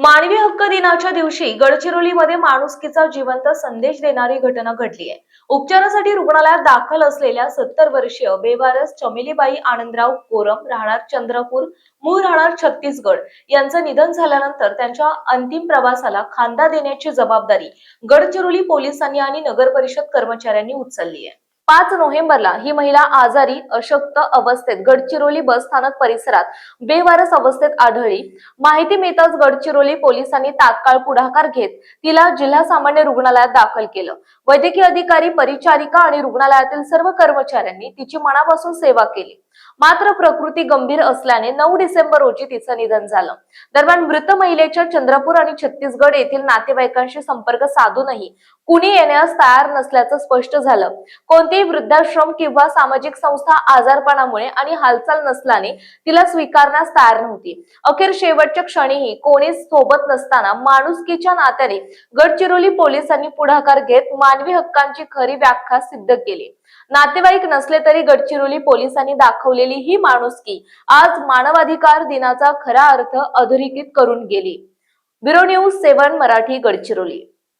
मानवी हक्क दिनाच्या दिवशी गडचिरोलीमध्ये माणुसकीचा जिवंत संदेश देणारी घटना घडली आहे. उपचारासाठी रुग्णालयात दाखल असलेल्या सत्तर वर्षीय बेवारस चमेलीबाई आनंदराव कोरम राहणार चंद्रपूर मूळ राहणार छत्तीसगड. यांचं निधन झाल्यानंतर त्यांच्या अंतिम प्रवासाला खांदा देण्याची जबाबदारी गडचिरोली पोलिसांनी आणि नगर परिषद कर्मचाऱ्यांनी उचलली आहे. पाच नोव्हेंबरला ही महिला आजारी अशक्त अवस्थेत गडचिरोली बस स्थानक परिसरात बेवारस अवस्थेत आढळली. माहिती मिळताच गडचिरोली पोलिसांनी तात्काळ पुढाकार घेत तिला जिल्हा सामान्य रुग्णालयात दाखल केलं. वैद्यकीय अधिकारी परिचारिका आणि रुग्णालयातील सर्व कर्मचाऱ्यांनी तिची मनापासून सेवा केली. मात्र प्रकृती गंभीर असल्याने नऊ डिसेंबर रोजी तिचं निधन झालं. दरम्यान मृत महिलेच्या चंद्रपूर आणि छत्तीसगड येथील नातेवाईकांशी संपर्क साधूनही कुणी येण्यास तयार नसल्याचं स्पष्ट झालं. कोणतेही वृद्धाश्रम किंवा सामाजिक संस्था आजारपणामुळे आणि हालचाल नसल्याने तिला स्वीकारण्यास तयार नव्हती. अखेर शेवटच्या क्षणीही कोणीच सोबत नसताना माणुसकीच्या नात्याने गडचिरोली पोलिसांनी पुढाकार घेत मानवी हक्कांची खरी व्याख्या सिद्ध केली. नातेवाईक नसले तरी गडचिरोली पोलिसांनी दाखवलेली ही माणुसकी आज मानवाधिकार दिनाचा खरा अर्थ अधोरेखित करून गेली. Bureau news seven Marathi Gadchiroli.